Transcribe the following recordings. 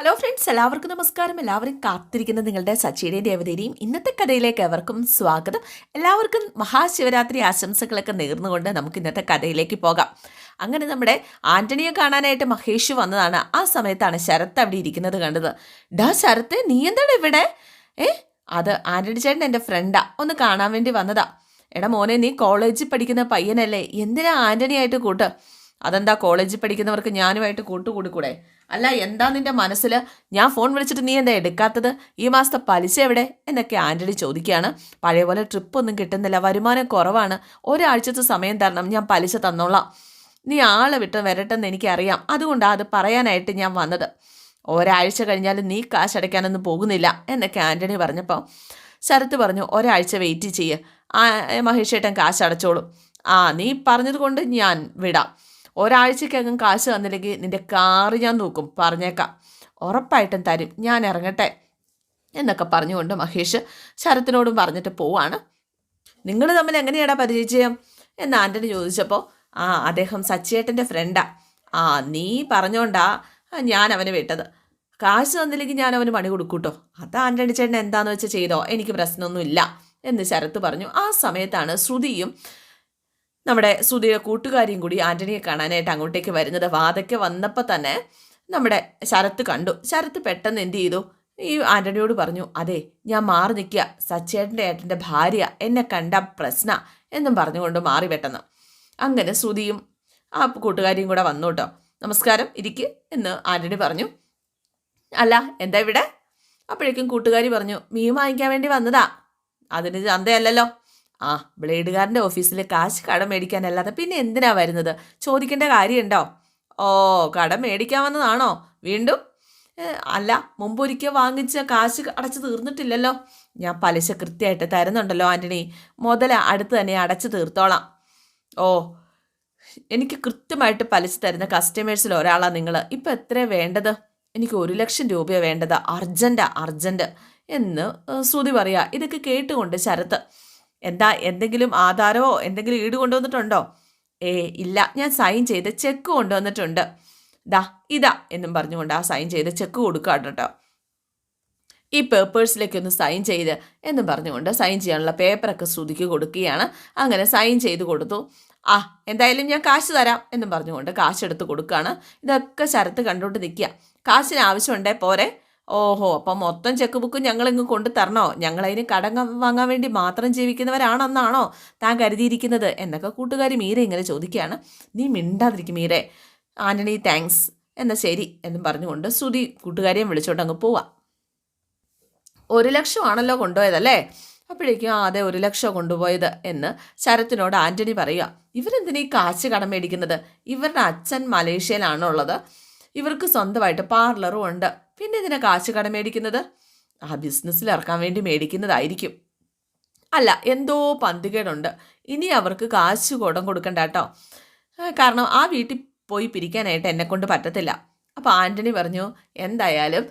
Hello friends എല്ലാവർക്കും നമസ്കാരം. എല്ലാവരും കാത്തിരിക്കുന്ന നിങ്ങളുടെ സച്ചിയുടെയും ദേവതയുടെയും ഇന്നത്തെ കഥയിലേക്ക് എവർക്കും സ്വാഗതം. എല്ലാവർക്കും മഹാശിവരാത്രി ആശംസകളൊക്കെ നേർന്നുകൊണ്ട് നമുക്ക് ഇന്നത്തെ കഥയിലേക്ക് പോകാം. അങ്ങനെ നമ്മുടെ ആന്റണിയെ കാണാനായിട്ട് മഹേഷ് വന്നതാണ്. ആ സമയത്താണ് ശരത്ത് അവിടെ ഇരിക്കുന്നത് കണ്ടത്. ഡാ ശരത്ത് നീ എന്താണ് ഇവിടെ? ഏ അത് ആന്റണി ചേട്ടൻ എന്റെ ഫ്രണ്ടാ. ഒന്ന് കാണാൻ വേണ്ടി വന്നതാ. എടാ മോനെ നീ കോളേജിൽ പഠിക്കുന്ന പയ്യനല്ലേ. എന്തിനാ ആന്റണിയായിട്ട് കൂട്ട്? അതെന്താ കോളേജിൽ പഠിക്കുന്നവർക്ക് ഞാനുമായിട്ട് കൂട്ടുകൂടിക്കൂടെ? അല്ല എന്താ നിന്റെ മനസ്സിൽ ഞാൻ ഫോൺ വിളിച്ചിട്ട് നീ എന്താ എടുക്കാത്തത്? ഈ മാസത്തെ പലിശ എവിടെ? എന്നൊക്കെ ആന്റണി ചോദിക്കുകയാണ്. പഴയ പോലെ ട്രിപ്പ് ഒന്നും കിട്ടുന്നില്ല. വരുമാനം കുറവാണ്. ഒരാഴ്ചത്തെ സമയം തരണം. ഞാൻ പലിശ തന്നോളാം. നീ ആളെ വിട്ട് വരട്ടെന്ന് എനിക്കറിയാം. അതുകൊണ്ടാണ് അത് പറയാനായിട്ട് ഞാൻ വന്നത്. ഒരാഴ്ച കഴിഞ്ഞാൽ നീ കാശ് അടയ്ക്കാനൊന്നും പോകുന്നില്ല എന്നൊക്കെ ആന്റണി പറഞ്ഞപ്പോൾ ശരത്ത് പറഞ്ഞു ഒരാഴ്ച വെയിറ്റ് ചെയ്യ്. ആ മഹേഷേട്ടൻ കാശ് അടച്ചോളും. ആ നീ പറഞ്ഞത് കൊണ്ട് ഞാൻ വിടാം. ഒരാഴ്ചക്കകം കാശ് തന്നില്ലെങ്കിൽ നിന്റെ കാറ് ഞാൻ നോക്കും പറഞ്ഞേക്കാം. ഉറപ്പായിട്ടും തരും. ഞാൻ ഇറങ്ങട്ടെ എന്നൊക്കെ പറഞ്ഞുകൊണ്ട് മഹേഷ് ശരത്തിനോടും പറഞ്ഞിട്ട് പോവാണ്. നിങ്ങൾ തമ്മിൽ എങ്ങനെയാടാ പരിചയം? എന്ന് ആന്റണി ചോദിച്ചപ്പോൾ ആ അദ്ദേഹം സച്ചിയേട്ടന്റെ ഫ്രണ്ടാ ആ നീ പറഞ്ഞോണ്ടാ ഞാൻ അവനെ വിട്ടത്. കാശ് തന്നില്ലെങ്കിൽ ഞാൻ അവന് പണി കൊടുക്കൂട്ടോ. അത് ആന്റണി ചേട്ടൻ എന്താണെന്ന് വെച്ചാൽ ചെയ്തോ? എനിക്ക് പ്രശ്നമൊന്നുമില്ല. എന്ന് ശരത്ത് പറഞ്ഞു. ആ സമയത്താണ് ശ്രുതിയും നമ്മുടെ സുധീര കൂട്ടുകാരിയും കൂടി ആന്റണിയെ കാണാനായിട്ട് അങ്ങോട്ടേക്ക് വരുന്നത്. വാതയ്ക്ക് വന്നപ്പോൾ തന്നെ നമ്മുടെ ശരത്ത് കണ്ടു. ശരത്ത് പെട്ടെന്ന് എന്ത് ചെയ്തു? ഈ ആന്റണിയോട് പറഞ്ഞു അതെ ഞാൻ മാറി നിൽക്കുക. സച്ചേട്ടന്റെ ഏട്ടന്റെ ഭാര്യ എന്നെ കണ്ട പ്രശ്ന എന്നും പറഞ്ഞുകൊണ്ട് മാറി പെട്ടെന്ന്. അങ്ങനെ സുധിയും ആ കൂട്ടുകാരിയും കൂടെ വന്നു കേട്ടോ. നമസ്കാരം ഇരിക്ക് എന്ന് ആന്റണി പറഞ്ഞു. അല്ല എന്താ ഇവിടെ? അപ്പോഴേക്കും കൂട്ടുകാരി പറഞ്ഞു മീൻ വാങ്ങിക്കാൻ വേണ്ടി വന്നതാ. അതിന് ചന്തയല്ലല്ലോ. ആ ബ്ലേഡുകാരന്റെ ഓഫീസിൽ കാശ് കടം മേടിക്കാനല്ലാതെ പിന്നെ എന്തിനാ വരുന്നത്? ചോദിക്കേണ്ട കാര്യമുണ്ടോ? ഓ കടം മേടിക്കാൻ വന്നതാണോ? വീണ്ടും? അല്ല മുമ്പൊരിക്കൽ വാങ്ങിച്ച കാശ് അടച്ചു തീർന്നിട്ടില്ലല്ലോ. ഞാൻ പലിശ കൃത്യമായിട്ട് തരുന്നുണ്ടല്ലോ ആന്റണി മുതല അടുത്ത് തന്നെ അടച്ചു തീർത്തോളാം. ഓ എനിക്ക് കൃത്യമായിട്ട് പലിശ തരുന്ന കസ്റ്റമേഴ്സിൽ ഒരാളാണ് നിങ്ങൾ ഇപ്പം എത്രയാണ് വേണ്ടത്? എനിക്ക് ഒരു ലക്ഷം രൂപയാണ് വേണ്ടത്. അർജന്റാ അർജന്റ് എന്ന് ശ്രുതി പറയുക ഇതൊക്കെ കേട്ടുകൊണ്ട് ശരത്ത്. എന്താ എന്തെങ്കിലും ആധാരമോ എന്തെങ്കിലും ഈട് കൊണ്ടുവന്നിട്ടുണ്ടോ? ഏ ഇല്ല. ഞാൻ സൈൻ ചെയ്ത ചെക്ക് കൊണ്ടുവന്നിട്ടുണ്ട്. ദാ ഇതാ എന്നും പറഞ്ഞുകൊണ്ട് ആ സൈൻ ചെയ്ത ചെക്ക് കൊടുക്കാം കേട്ടോ ഈ പേപ്പേഴ്സിലേക്ക് ഒന്ന് സൈൻ ചെയ്ത് എന്നും പറഞ്ഞുകൊണ്ട് സൈൻ ചെയ്യാനുള്ള പേപ്പറൊക്കെ ശ്രുതിക്ക് കൊടുക്കുകയാണ്. അങ്ങനെ സൈൻ ചെയ്ത് കൊടുത്തു. ആ എന്തായാലും ഞാൻ കാശ് തരാം എന്നും പറഞ്ഞുകൊണ്ട് കാശ് എടുത്ത് കൊടുക്കുകയാണ്. ഇതൊക്കെ ശരത്ത് കണ്ടുകൊണ്ട് നിൽക്കുക. കാശിന് ആവശ്യമുണ്ടേ പോരെ? ഓഹോ അപ്പം മൊത്തം ചെക്ക് ബുക്ക് ഞങ്ങളിങ്ങ് കൊണ്ടു തരണോ? ഞങ്ങളതിന് കടം വാങ്ങാൻ വേണ്ടി മാത്രം ജീവിക്കുന്നവരാണെന്നാണോ താൻ കരുതിയിരിക്കുന്നത്? എന്നൊക്കെ കൂട്ടുകാരി മീര ഇങ്ങനെ ചോദിക്കുകയാണ്. നീ മിണ്ടാതിരിക്കും മീരെ. ആന്റണി താങ്ക്സ് എന്നാൽ ശരി എന്നും പറഞ്ഞുകൊണ്ട് ശ്രുതി കൂട്ടുകാരെയും വിളിച്ചോണ്ട് അങ്ങ് പോവാം. ഒരു ലക്ഷമാണല്ലോ കൊണ്ടുപോയതല്ലേ? അപ്പോഴേക്കും അതെ ഒരു ലക്ഷം കൊണ്ടുപോയത് എന്ന് ശരത്തിനോട് ആന്റണി പറയുക. ഇവരെന്തിനാ ഈ കാശ് കടം മേടിക്കുന്നത്? ഇവരുടെ അച്ഛൻ മലേഷ്യയിലാണുള്ളത്. ഇവർക്ക് സ്വന്തമായിട്ട് പാർലറും ഉണ്ട്. പിന്നെ ഇതിനെ കാശ് കടം മേടിക്കുന്നത്? ആ ബിസിനസ്സിൽ ഇറക്കാൻ വേണ്ടി മേടിക്കുന്നതായിരിക്കും. അല്ല എന്തോ പന്തികേടുണ്ട്. ഇനി അവർക്ക് കാശ് കുടം കൊടുക്കണ്ട കേട്ടോ. കാരണം ആ വീട്ടിൽ പോയി പിരിക്കാനായിട്ട് എന്നെ കൊണ്ട് പറ്റത്തില്ല. അപ്പോൾ ആന്റണി പറഞ്ഞു എന്തായാലും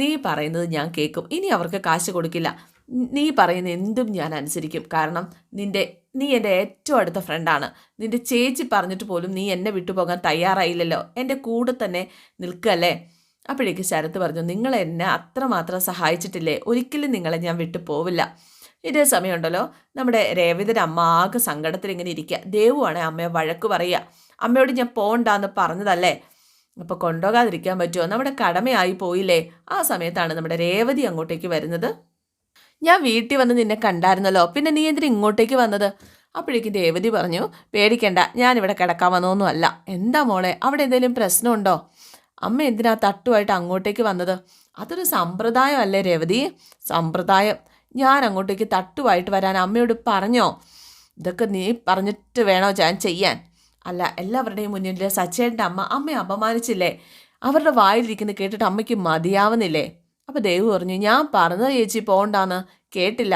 നീ പറയുന്നത് ഞാൻ കേൾക്കും. ഇനി അവർക്ക് കാശ് കൊടുക്കില്ല. നീ പറയുന്ന എന്തും ഞാൻ അനുസരിക്കും. കാരണം നിന്റെ നീ എന്റെ ഏറ്റവും അടുത്ത ഫ്രണ്ടാണ് നിന്റെ ചേച്ചി പറഞ്ഞിട്ട് പോലും നീ എന്നെ വിട്ടുപോകാൻ തയ്യാറായില്ലല്ലോ. എന്റെ കൂടെ തന്നെ നിൽക്കല്ലേ? അപ്പോഴേക്ക് ശരത് പറഞ്ഞു നിങ്ങൾ എന്നെ അത്രമാത്രം സഹായിച്ചിട്ടില്ലേ? ഒരിക്കലും നിങ്ങളെ ഞാൻ വിട്ടു പോവില്ല. ഇതേ സമയമുണ്ടല്ലോ നമ്മുടെ രേവതിയുടെ അമ്മ ആകെ സങ്കടത്തിൽ ഇങ്ങനെ ഇരിക്കുക. ദേവുവാണ് അമ്മയെ വഴക്ക് പറയുക. അമ്മയോട് ഞാൻ പോകണ്ടെന്ന് പറഞ്ഞതല്ലേ? അപ്പോൾ കൊണ്ടുപോകാതിരിക്കാൻ പറ്റുമോ നമ്മുടെ കടമയായി പോയില്ലേ? ആ സമയത്താണ് നമ്മുടെ രേവതി അങ്ങോട്ടേക്ക് വരുന്നത്. ഞാൻ വീട്ടിൽ വന്ന് നിന്നെ കണ്ടായിരുന്നല്ലോ. പിന്നെ നീ എന്തിനാ ഇങ്ങോട്ടേക്ക് വന്നത്? അപ്പോഴേക്കും രേവതി പറഞ്ഞു പേടിക്കണ്ട. ഞാനിവിടെ കിടക്കാൻ വന്നതൊന്നും അല്ല എന്താ മോളെ? അവിടെ എന്തെങ്കിലും പ്രശ്നമുണ്ടോ? അമ്മ എന്തിനാ തട്ടുമായിട്ട് അങ്ങോട്ടേക്ക് വന്നത്? അതൊരു സമ്പ്രദായമല്ലേ രേവതി? സമ്പ്രദായം. ഞാൻ അങ്ങോട്ടേക്ക് തട്ടുമായിട്ട് വരാൻ അമ്മയോട് പറഞ്ഞോ? ഇതൊക്കെ നീ പറഞ്ഞിട്ട് വേണോ ഞാൻ ചെയ്യാൻ? അല്ല എല്ലാവരുടെയും മുന്നിൽ സച്ചേട്ടന്റെ അമ്മ അമ്മയെ അപമാനിച്ചില്ലേ? അവരുടെ വായിലിരിക്കുന്ന കേട്ടിട്ട് അമ്മയ്ക്ക് മതിയാവുന്നില്ലേ? അപ്പോൾ ദേവു പറഞ്ഞു ഞാൻ പറഞ്ഞത് ചേച്ചി പോണ്ടാന്ന് കേട്ടില്ല.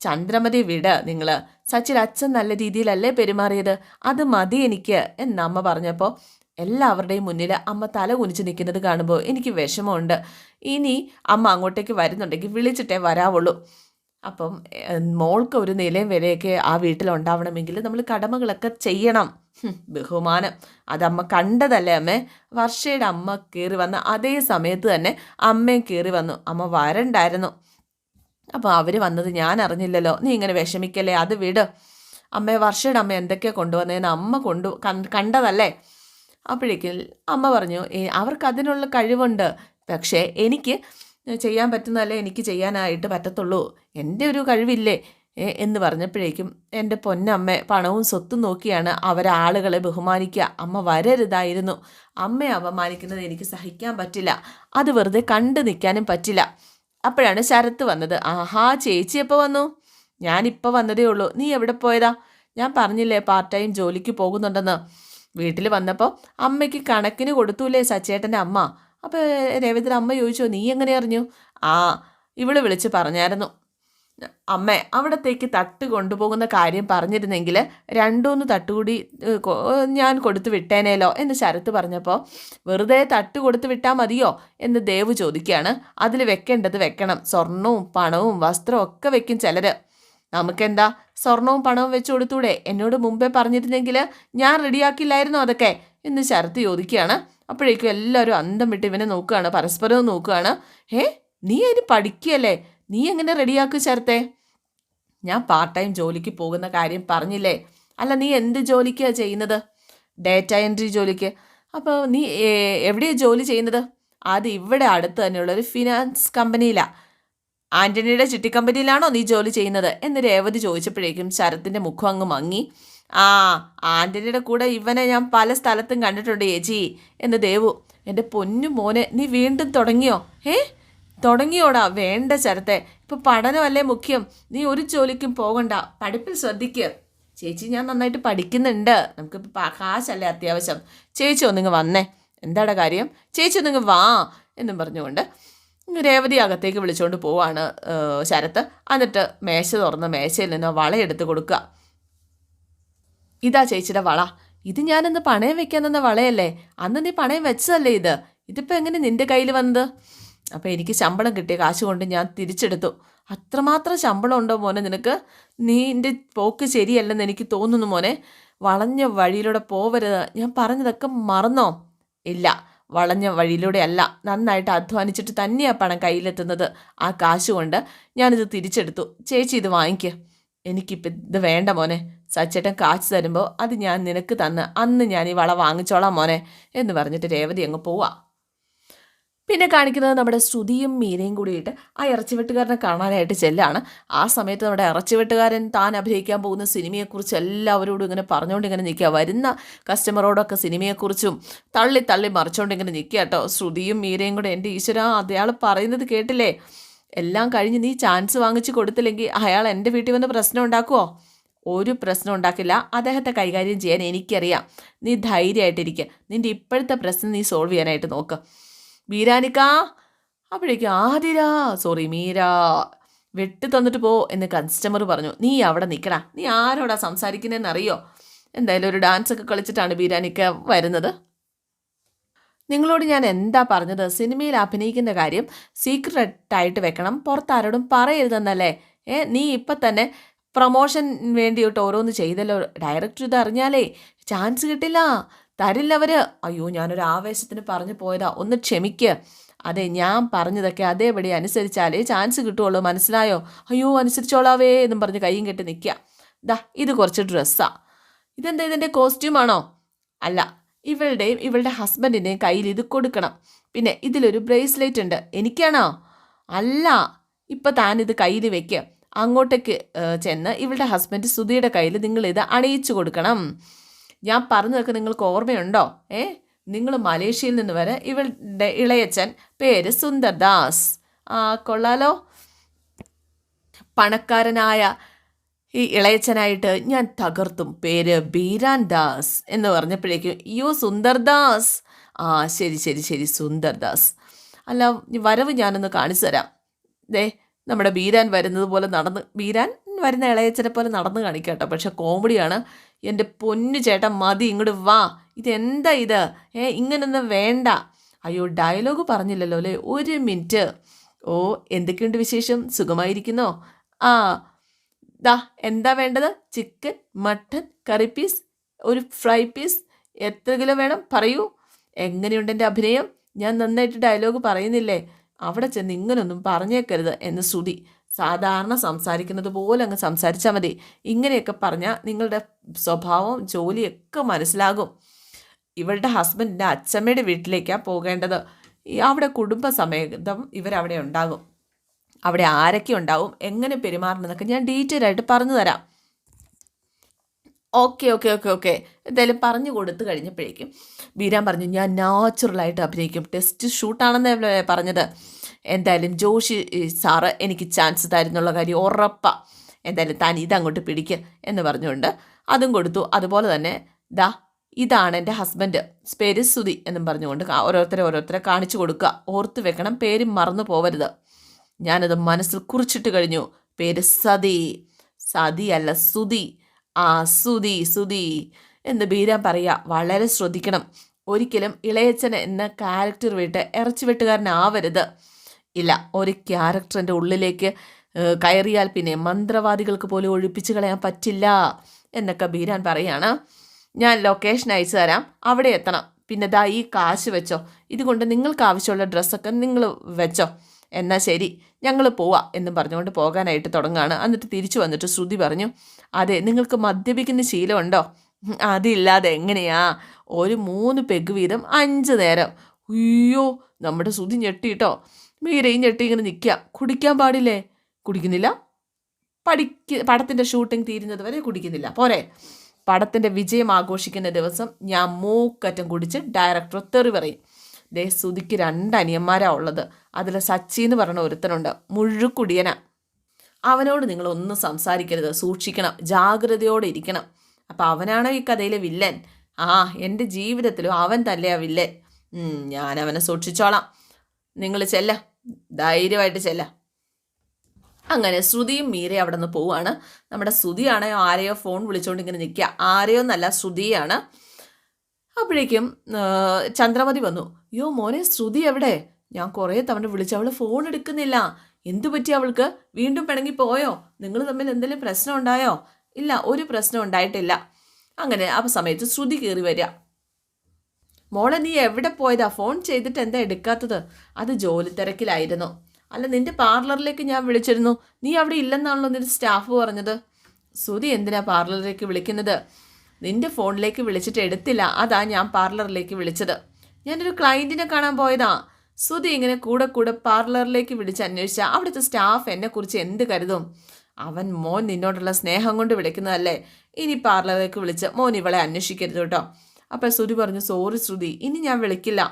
ചന്ദ്രമതി വിട് നിങ്ങൾ സച്ചിൻ അച്ഛൻ നല്ല രീതിയിലല്ലേ പെരുമാറിയത്? അത് മതി എനിക്ക്. എന്ന് അമ്മ പറഞ്ഞപ്പോൾ എല്ലാവരുടെയും മുന്നിൽ അമ്മ തല കുനിച്ച് നിൽക്കുന്നത് കാണുമ്പോൾ എനിക്ക് വിഷമമുണ്ട്. ഇനി അമ്മ അങ്ങോട്ടേക്ക് വരുന്നുണ്ടെങ്കിൽ വിളിച്ചിട്ടേ വരാവുള്ളൂ. അപ്പം മോൾക്ക് ഒരു നിലയും വിലയൊക്കെ ആ വീട്ടിൽ ഉണ്ടാവണമെങ്കിൽ നമ്മൾ കടമകളൊക്കെ ചെയ്യണം. ബഹുമാനം. അതമ്മ കണ്ടതല്ലേ അമ്മേ? വർഷയുടെ അമ്മ കയറി വന്ന അതേ സമയത്ത് തന്നെ അമ്മയും കയറി വന്നു. അമ്മ വരണ്ടായിരുന്നു. അപ്പോൾ അവർ വന്നത് ഞാൻ അറിഞ്ഞില്ലല്ലോ. നീ ഇങ്ങനെ വിഷമിക്കല്ലേ? അത് വിട്. അമ്മയെ വർഷയുടെ അമ്മ എന്തൊക്കെയാണ് കൊണ്ടുവന്നതെന്ന് അമ്മ കൊണ്ടു കണ്ടതല്ലേ? അപ്പോഴേക്കും അമ്മ പറഞ്ഞു "ഏ, അവർക്ക് അതിനുള്ള കഴിവുണ്ട്. പക്ഷേ എനിക്ക് ചെയ്യാൻ പറ്റുന്നതല്ലേ എനിക്ക് ചെയ്യാനായിട്ട് പറ്റത്തുള്ളൂ. എന്റെ ഒരു കഴിവില്ലേ? എന്ന് പറഞ്ഞപ്പോഴേക്കും എന്റെ പൊന്നമ്മ പണവും സ്വത്തും നോക്കിയാണ് അവരാളുകളെ ബഹുമാനിക്കുക. അമ്മ വരരുതായിരുന്നു. അമ്മയെ അപമാനിക്കുന്നത് എനിക്ക് സഹിക്കാൻ പറ്റില്ല. അത് വെറുതെ കണ്ടു നിൽക്കാനും പറ്റില്ല. അപ്പോഴാണ് ശരത്ത് വന്നത്. ആഹാ ചേച്ചി എപ്പോൾ വന്നു? ഞാനിപ്പോൾ വന്നതേ ഉള്ളൂ. നീ എവിടെ പോയതാ? ഞാൻ പറഞ്ഞില്ലേ പാർട്ട് ടൈം ജോലിക്ക് പോകുന്നുണ്ടെന്ന്. വീട്ടിൽ വന്നപ്പോൾ അമ്മയ്ക്ക് കണക്കിന് കൊടുത്തൂലേ സച്ചേട്ടന്റെ അമ്മ. അപ്പോൾ രവീന്ദ്രൻ അമ്മ ചോദിച്ചോ നീ എങ്ങനെ അറിഞ്ഞു? ആ ഇവൾ വിളിച്ച് പറഞ്ഞായിരുന്നു. അമ്മ അവിടത്തേക്ക് തട്ട് കൊണ്ടുപോകുന്ന കാര്യം പറഞ്ഞിരുന്നെങ്കിൽ രണ്ടൂന്ന് തട്ടുകൂടി ഞാൻ കൊടുത്തു വിട്ടേനേലോ? എന്ന് ശരത്ത് പറഞ്ഞപ്പോൾ വെറുതെ തട്ട് കൊടുത്തു വിട്ടാൽ മതിയോ? എന്ന് ദേവ് ചോദിക്കുകയാണ്. അതിൽ വെക്കേണ്ടത് വെക്കണം. സ്വർണവും പണവും വസ്ത്രവും ഒക്കെ വെക്കും ചിലര്. നമുക്കെന്താ? സ്വർണവും പണവും വെച്ച് കൊടുത്തൂടെ? എന്നോട് മുമ്പേ പറഞ്ഞിരുന്നെങ്കിൽ ഞാൻ റെഡിയാക്കില്ലായിരുന്നോ അതൊക്കെ. എന്ന് ശരത്ത് ചോദിക്കുകയാണ്. അപ്പോഴേക്കും എല്ലാവരും അന്തം വിട്ട് ഇവനെ നോക്കുകയാണ്. പരസ്പരവും നോക്കുകയാണ്. ഏ നീ അതിന് പഠിക്കുകയല്ലേ? നീ എങ്ങനെ റെഡിയാക്കും ശരത്തെ? ഞാൻ പാർട്ട് ടൈം ജോലിക്ക് പോകുന്ന കാര്യം പറഞ്ഞില്ലേ? അല്ല നീ എന്ത് ജോലിക്കാണ് ചെയ്യുന്നത്? ഡേറ്റ എൻട്രി ജോലിക്ക്. അപ്പോൾ നീ എവിടെയാണ് ജോലി ചെയ്യുന്നത്? അത് ഇവിടെ അടുത്ത് തന്നെയുള്ള ഒരു ഫിനാൻസ് കമ്പനിയിലാണ് ആന്റണിയുടെ ചിട്ടി കമ്പനിയിലാണോ നീ ജോലി ചെയ്യുന്നത്? എന്ന് രേവതി ചോദിച്ചപ്പോഴേക്കും ശരത്തിന്റെ മുഖം അങ്ങ് മങ്ങി. ആ ആന്റണിയുടെ കൂടെ ഇവനെ ഞാൻ പല സ്ഥലത്തും കണ്ടിട്ടുണ്ട് ഏജി എന്ന് ദേവു. എന്റെ പൊന്നു മോനെ നീ വീണ്ടും തുടങ്ങിയോ? ഏ തുടങ്ങിയോടാ വേണ്ട ശരത്തെ. ഇപ്പൊ പഠനമല്ലേ മുഖ്യം. നീ ഒരു ജോലിക്കും പോകണ്ട. പഠിപ്പിൽ ശ്രദ്ധിക്കുക ചേച്ചി ഞാൻ നന്നായിട്ട് പഠിക്കുന്നുണ്ട്. നമുക്കിപ്പോൾ കാശല്ലേ അത്യാവശ്യം. ചേച്ചി ഒന്നിങ്ങ് വന്നേ. എന്താടാ കാര്യം? ചേച്ചി ഒന്നിങ്ങ് വാ എന്നും പറഞ്ഞുകൊണ്ട് രേവതി അകത്തേക്ക് വിളിച്ചുകൊണ്ട് പോവാണ് ശരത്ത്. എന്നിട്ട് മേശ തുറന്ന് മേശയിൽ നിന്ന് വളയെടുത്ത് കൊടുക്കുക ഇതാ ചേച്ചിയുടെ വള. ഇത് ഞാനിന്ന് പണയം വെക്കാൻ തന്ന വളയല്ലേ? അന്ന് നീ പണയം വെച്ചതല്ലേ ഇത്? ഇതിപ്പോൾ എങ്ങനെ നിന്റെ കയ്യിൽ വന്നത്? അപ്പോൾ എനിക്ക് ശമ്പളം കിട്ടിയ കാശ് കൊണ്ട് ഞാൻ തിരിച്ചെടുത്തു. അത്രമാത്രം ശമ്പളം ഉണ്ടോ മോനെ നിനക്ക്? നീന്റെ പോക്ക് ശരിയല്ലെന്ന് എനിക്ക് തോന്നുന്നു മോനെ. വളഞ്ഞ വഴിയിലൂടെ പോവരുത്. ഞാൻ പറഞ്ഞതൊക്കെ മറന്നോ? ഇല്ല. വളഞ്ഞ വഴിയിലൂടെ അല്ല നന്നായിട്ട് അധ്വാനിച്ചിട്ട് തന്നെയാണ് പണം കയ്യിലെത്തുന്നത്. ആ കാശ് കൊണ്ട് ഞാനിത് തിരിച്ചെടുത്തു. ചേച്ചി ഇത് വാങ്ങിക്കുക എനിക്കിപ്പോൾ ഇത് വേണ്ട മോനെ. സച്ചേട്ടൻ കാശ് തരുമ്പോൾ അത് ഞാൻ നിനക്ക് തന്ന് അന്ന് ഞാൻ ഈ വള വാങ്ങിച്ചോളാം മോനെ എന്ന് പറഞ്ഞിട്ട് രേവതി അങ്ങ് പോവാ. പിന്നെ കാണിക്കുന്നത് നമ്മുടെ ശ്രുതിയും മീനയും കൂടിയിട്ട് ആ ഇറച്ചിവെട്ടുകാരനെ കാണാനായിട്ട് ചെല്ലാണ്. ആ സമയത്ത് നമ്മുടെ ഇറച്ചിവെട്ടുകാരൻ താൻ അഭിനയിക്കാൻ പോകുന്ന സിനിമയെക്കുറിച്ച് എല്ലാവരോടും ഇങ്ങനെ പറഞ്ഞുകൊണ്ട് ഇങ്ങനെ നിൽക്കുക. വരുന്ന കസ്റ്റമറോടൊക്കെ സിനിമയെക്കുറിച്ചും തള്ളി തള്ളി മറിച്ചുകൊണ്ട് ഇങ്ങനെ നിൽക്കുക കേട്ടോ. ശ്രുതിയും മീരയും കൂടെ എന്റെ ഈശ്വര അയാൾ പറയുന്നത് കേട്ടില്ലേ? എല്ലാം കഴിഞ്ഞ് നീ ചാൻസ് വാങ്ങിച്ച് കൊടുത്തില്ലെങ്കിൽ അയാൾ എന്റെ വീട്ടിൽ വന്ന് പ്രശ്നം ഉണ്ടാക്കുമോ ഒരു പ്രശ്നം ഉണ്ടാക്കില്ല. അദ്ദേഹത്തെ കൈകാര്യം ചെയ്യാൻ എനിക്കറിയാം. നീ ധൈര്യമായിട്ടിരിക്കുക നിന്റെ ഇപ്പോഴത്തെ പ്രശ്നം നീ സോൾവ് ചെയ്യാനായിട്ട് നോക്ക്. ബീരാനിക്ക അപ്പോഴേക്കും ആതിര സോറി മീര വെട്ടി തന്നിട്ട് പോ എന്ന് കസ്റ്റമർ പറഞ്ഞു. നീ അവിടെ നിൽക്കടാ നീ ആരോടാ സംസാരിക്കുന്നതെന്ന് അറിയോ? എന്തായാലും ഒരു ഡാൻസ് ഒക്കെ കളിച്ചിട്ടാണ് ബീരാനിക്ക വരുന്നത്. നിങ്ങളോട് ഞാൻ എന്താ പറഞ്ഞത്? സിനിമയിൽ അഭിനയിക്കുന്ന കാര്യം സീക്രട്ടായിട്ട് വെക്കണം. പുറത്താരോടും പറയരുതെന്നല്ലേ? ഏ നീ ഇപ്പം തന്നെ പ്രൊമോഷൻ വേണ്ടിയിട്ട് ഓരോന്ന് ചെയ്തല്ലോ. ഡയറക്ടർ ഇത് അറിഞ്ഞാലേ ചാൻസ് കിട്ടില്ല. തരില്ല അവർ അയ്യോ ഞാനൊരു ആവേശത്തിന് പറഞ്ഞു പോയതാ ഒന്ന് ക്ഷമിക്ക്. അതെ ഞാൻ പറഞ്ഞതൊക്കെ അതേപടി അനുസരിച്ചാലേ ചാൻസ് കിട്ടുള്ളൂ മനസ്സിലായോ? അയ്യോ അനുസരിച്ചോളാവേ എന്നും പറഞ്ഞ് കൈയും കെട്ടി നിൽക്കുക ദാ ഇത് കുറച്ച് ഡ്രസ്സാ. ഇതെന്താ ഇതിന്റെ കോസ്റ്റ്യൂമാണോ? അല്ല ഇവളുടെയും ഇവളുടെ ഹസ്ബൻഡിന്റെയും കയ്യിൽ ഇത് കൊടുക്കണം. പിന്നെ ഇതിലൊരു ബ്രേസ്ലെറ്റ് ഉണ്ട്. എനിക്കാണോ? അല്ല ഇപ്പം താനിത് കയ്യിൽ വെക്കുക അങ്ങോട്ടേക്ക് ചെന്ന് ഇവളുടെ ഹസ്ബൻഡ് സുധിയുടെ കയ്യിൽ നിങ്ങളിത് ഇത് അണിയിച്ചു കൊടുക്കണം. ഞാൻ പറഞ്ഞതൊക്കെ നിങ്ങൾക്ക് ഓർമ്മയുണ്ടോ? ഏ? നിങ്ങൾ മലേഷ്യയിൽ നിന്ന് വരെ ഇവളുടെ ഇളയച്ചൻ പേര് സുന്ദർദാസ്. ആ കൊള്ളാലോ. പണക്കാരനായ ഈ ഇളയച്ചനായിട്ട് ഞാൻ തകർത്തും. പേര് ബീരാൻ ദാസ് എന്ന് പറഞ്ഞപ്പോഴേക്കും അയ്യോ സുന്ദർദാസ്. ആ ശരി ശരി ശരി സുന്ദർദാസ്. അല്ല വരവ് ഞാനൊന്ന് കാണിച്ചു തരാം. ദേ നമ്മുടെ ബീരാൻ വരുന്നത് പോലെ നടന്ന് ബീരാൻ വരുന്ന ഇളയച്ചനെ പോലെ നടന്ന് കാണിക്കട്ടോ. പക്ഷെ കോമഡിയാണ്. എന്റെ പൊന്നു ചേട്ടൻ മതി ഇങ്ങോട്ട് വാ. ഇതെന്താ ഇത്? ഏ ഇങ്ങനൊന്നും വേണ്ട. അയ്യോ ഡയലോഗ് പറഞ്ഞില്ലല്ലോ അല്ലേ? ഒരു മിനിറ്റ്. ഓ എന്തൊക്കെയുണ്ട് വിശേഷം? സുഖമായിരിക്കുന്നോ? ആ ദാ എന്താ വേണ്ടത്? ചിക്കൻ മട്ടൻ കറി പീസ് ഒരു ഫ്രൈ പീസ് എത്ര കിലോ വേണം? പറയൂ. എങ്ങനെയുണ്ട് എന്റെ അഭിനയം? ഞാൻ നന്നായിട്ട് ഡയലോഗ് പറയുന്നില്ലേ? അവിടെ ചെന്ന് ഇങ്ങനൊന്നും പറഞ്ഞേക്കരുത് എന്ന് ശ്രുതി. സാധാരണ സംസാരിക്കുന്നത് പോലെ അങ്ങ് സംസാരിച്ചാൽ മതി. ഇങ്ങനെയൊക്കെ പറഞ്ഞാൽ നിങ്ങളുടെ സ്വഭാവം ജോലിയൊക്കെ മനസ്സിലാകും. ഇവളുടെ ഹസ്ബൻഡിന്റെ അച്ഛമ്മയുടെ വീട്ടിലേക്കാണ് പോകേണ്ടത്. അവിടെ കുടുംബസമേതം ഇവരവിടെ ഉണ്ടാകും. അവിടെ ആരൊക്കെ ഉണ്ടാവും എങ്ങനെ പെരുമാറണമെന്നൊക്കെ ഞാൻ ഡീറ്റെയിൽ ആയിട്ട് പറഞ്ഞു തരാം. Okay okay okay okay. എന്തായാലും പറഞ്ഞു കൊടുത്തു കഴിഞ്ഞപ്പോഴേക്കും ബീരാൻ പറഞ്ഞു ഞാൻ നാച്ചുറലായിട്ട് അഭിനയിക്കും. ടെസ്റ്റ് ഷൂട്ടാണെന്ന് പറഞ്ഞത്. എന്തായാലും ജോഷി സാറ് എനിക്ക് ചാൻസ് തരുന്നുള്ള കാര്യം ഉറപ്പാണ് എന്തായാലും താൻ ഇതങ്ങോട്ട് പിടിക്കുക എന്ന് പറഞ്ഞുകൊണ്ട് അതും കൊടുത്തു. അതുപോലെ തന്നെ ദാ ഇതാണ് എന്റെ ഹസ്ബൻഡ്. പേര് സുതി എന്നും പറഞ്ഞുകൊണ്ട് ഓരോരുത്തരെ ഓരോരുത്തരെ കാണിച്ചു കൊടുക്കുക. ഓർത്ത് വെക്കണം പേര് മറന്നു പോവരുത്. ഞാനത് മനസ്സിൽ കുറിച്ചിട്ട് കഴിഞ്ഞു. പേര് സതി. സതി അല്ല സുതി ആ സുതി സുതി എന്ന് ബീരാൻ പറയുക വളരെ ശ്രദ്ധിക്കണം. ഒരിക്കലും ഇളയച്ചൻ എന്ന ക്യാരക്ടർ വിട്ട് ഇറച്ചി വെട്ടുകാരനാവരുത്. ഇല്ല ഒരു ക്യാരക്ടറിന്റെ ഉള്ളിലേക്ക് കയറിയാൽ പിന്നെ മന്ത്രവാദികൾക്ക് പോലും ഒഴിപ്പിച്ച് കളയാൻ പറ്റില്ല എന്നൊക്കെ ബീരാൻ പറയാണ്. ഞാൻ ലൊക്കേഷൻ അയച്ചു തരാം അവിടെ എത്തണം. പിന്നെ ദാ ഈ കാശ് വെച്ചോ. ഇതുകൊണ്ട് നിങ്ങൾക്ക് ആവശ്യമുള്ള ഡ്രസ്സൊക്കെ നിങ്ങൾ വെച്ചോ. എന്നാൽ ശരി ഞങ്ങൾ പോവാം എന്നും പറഞ്ഞുകൊണ്ട് പോകാനായിട്ട് തുടങ്ങുകയാണ് എന്നിട്ട് തിരിച്ചു വന്നിട്ട് ശ്രുതി പറഞ്ഞു അതെ നിങ്ങൾക്ക് മദ്യപിക്കുന്ന ശീലമുണ്ടോ? അതില്ലാതെ എങ്ങനെയാ? ഒരു മൂന്ന് പെഗ് വീതം അഞ്ച് നേരം. അയ്യോ നമ്മുടെ ശ്രുതി ഞെട്ടിട്ടോ? മീരയും ഞെട്ടി ഇങ്ങനെ നിൽക്കുക കുടിക്കാൻ പാടില്ലേ? കുടിക്കുന്നില്ല. പഠിക്ക പടത്തിന്റെ ഷൂട്ടിംഗ് തീരുന്നത് വരെ കുടിക്കുന്നില്ല. പോരെ. പടത്തിന്റെ വിജയം ആഘോഷിക്കുന്ന ദിവസം ഞാൻ മൂക്കറ്റം കുടിച്ച് ഡയറക്ടർ തെറി പറയും ദേ സുതിക്ക് രണ്ട് അനിയന്മാരാണ് ഉള്ളത്. അതിൽ സച്ചി എന്ന് പറഞ്ഞ ഒരുത്തനുണ്ട്. മുഴുക്കുടിയന അവനോട് നിങ്ങൾ ഒന്നും സംസാരിക്കരുത്. സൂക്ഷിക്കണം. ജാഗ്രതയോടെ ഇരിക്കണം. അപ്പം അവനാണോ ഈ കഥയിലെ വില്ലൻ? ആ എന്റെ ജീവിതത്തിലും അവൻ തന്നെയാ വില്ലൻ. ഞാൻ അവനെ സൂക്ഷിച്ചോളാം. നിങ്ങൾ ചെല്ല. ധൈര്യമായിട്ട് ചെല്ല. അങ്ങനെ ശ്രുതിയും മീരയും അവിടെ നിന്ന് പോവുകയാണ് നമ്മുടെ ശ്രുതിയാണ് ആരെയോ ഫോൺ വിളിച്ചുകൊണ്ട് ഇങ്ങനെ നിൽക്കുക ആരെയോ എന്നല്ല ശ്രുതിയാണ്. അപ്പോഴേക്കും ചന്ദ്രമതി വന്നു. അയ്യോ മോനെ ശ്രുതി എവിടെ? ഞാൻ കുറേ തവണ വിളിച്ചു അവൾ ഫോൺ എടുക്കുന്നില്ല. എന്തു പറ്റി അവൾക്ക്? വീണ്ടും പിണങ്ങി പോയോ? നിങ്ങൾ തമ്മിൽ എന്തെങ്കിലും പ്രശ്നം ഉണ്ടായോ? ഇല്ല ഒരു പ്രശ്നം ഉണ്ടായിട്ടില്ല. അങ്ങനെ ആ സമയത്ത് ശ്രുതി കയറി വരിക. മോളെ നീ എവിടെ പോയതാ? ഫോൺ ചെയ്തിട്ട് എന്താ എടുക്കാത്തത്? അത് ജോലി തിരക്കിലായിരുന്നു. അല്ല നിന്റെ പാർലറിലേക്ക് ഞാൻ വിളിച്ചിരുന്നു. നീ അവിടെ ഇല്ലെന്നാണല്ലോ നിന്റെ സ്റ്റാഫ് പറഞ്ഞത്. ശ്രുതി എന്തിനാ പാർലറിലേക്ക് വിളിക്കുന്നത്? നിന്റെ ഫോണിലേക്ക് വിളിച്ചിട്ട് എടുത്തില്ല. അതാ ഞാൻ പാർലറിലേക്ക് വിളിച്ചത്. ഞാനൊരു ക്ലയന്റിനെ കാണാൻ പോയതാ. സുധി ഇങ്ങനെ കൂടെ കൂടെ പാർലറിലേക്ക് വിളിച്ച് അന്വേഷിച്ച അവിടുത്തെ സ്റ്റാഫ് എന്നെ കുറിച്ച് എന്ത് കരുതും? അവൻ മോൻ നിന്നോടുള്ള സ്നേഹം കൊണ്ട് വിളിക്കുന്നതല്ലേ? ഇനി പാർലറിലേക്ക് വിളിച്ച് മോൻ ഇവളെ അന്വേഷിക്കരുത് കേട്ടോ. അപ്പം സുധി പറഞ്ഞു സോറി ശ്രുതി ഇനി ഞാൻ വിളിക്കില്ല.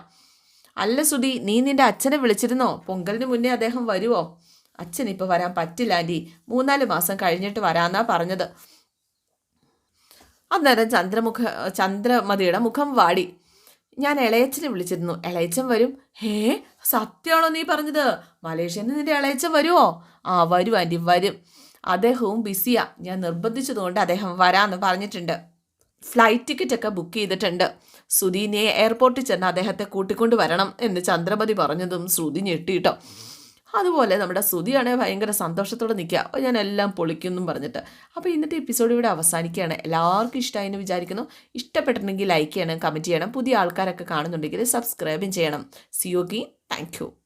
അല്ല ശ്രുതി നീ നിന്റെ അച്ഛനെ വിളിച്ചിരുന്നോ? പൊങ്കലിന് മുന്നേ അദ്ദേഹം വരുമോ അച്ഛൻ ഇപ്പോൾ വരാൻ പറ്റില്ല ആന്റി മൂന്നാൽ മാസം കഴിഞ്ഞിട്ട് വരാമെന്നാണ് പറഞ്ഞത്. അന്നേരം ചന്ദ്രമുഖ ചന്ദ്രമതിയുടെ മുഖം വാടി. ഞാൻ ഇളയച്ചനെ വിളിച്ചിരുന്നു. ഇളയച്ചൻ വരും. ഹേ സത്യമാണോ നീ പറഞ്ഞത്? മലേഷ്യയിൽ നിന്റെ ഇളയച്ചൻ വരുമോ ആ വരും ആന്റി വരും. അദ്ദേഹവും ബിസിയാ. ഞാൻ നിർബന്ധിച്ചതുകൊണ്ട് അദ്ദേഹം വരാമെന്ന് പറഞ്ഞിട്ടുണ്ട്. ഫ്ലൈറ്റ് ടിക്കറ്റൊക്കെ ബുക്ക് ചെയ്തിട്ടുണ്ട്. സുധീനെ എയർപോർട്ടിൽ ചെന്ന് അദ്ദേഹത്തെ കൂട്ടിക്കൊണ്ട് വരണം എന്ന് ചന്ദ്രമതി പറഞ്ഞതും ശ്രുതി ഞെട്ടിയിട്ടോ. അതുപോലെ നമ്മുടെ സ്തുതിയാണെങ്കിൽ ഭയങ്കര സന്തോഷത്തോടെ നിൽക്കുക. ഞാൻ എല്ലാം പൊളിക്കുന്നു പറഞ്ഞിട്ട്. അപ്പോൾ ഇന്നത്തെ എപ്പിസോഡ് ഇവിടെ അവസാനിക്കുകയാണ്. എല്ലാവർക്കും ഇഷ്ടമായി എന്ന് വിചാരിക്കുന്നു. ഇഷ്ടപ്പെട്ടിട്ടുണ്ടെങ്കിൽ ലൈക്ക് ചെയ്യണം കമന്റ് ചെയ്യണം. പുതിയ ആൾക്കാരൊക്കെ കാണുന്നുണ്ടെങ്കിൽ സബ്സ്ക്രൈബും ചെയ്യണം. സിയോഗി താങ്ക്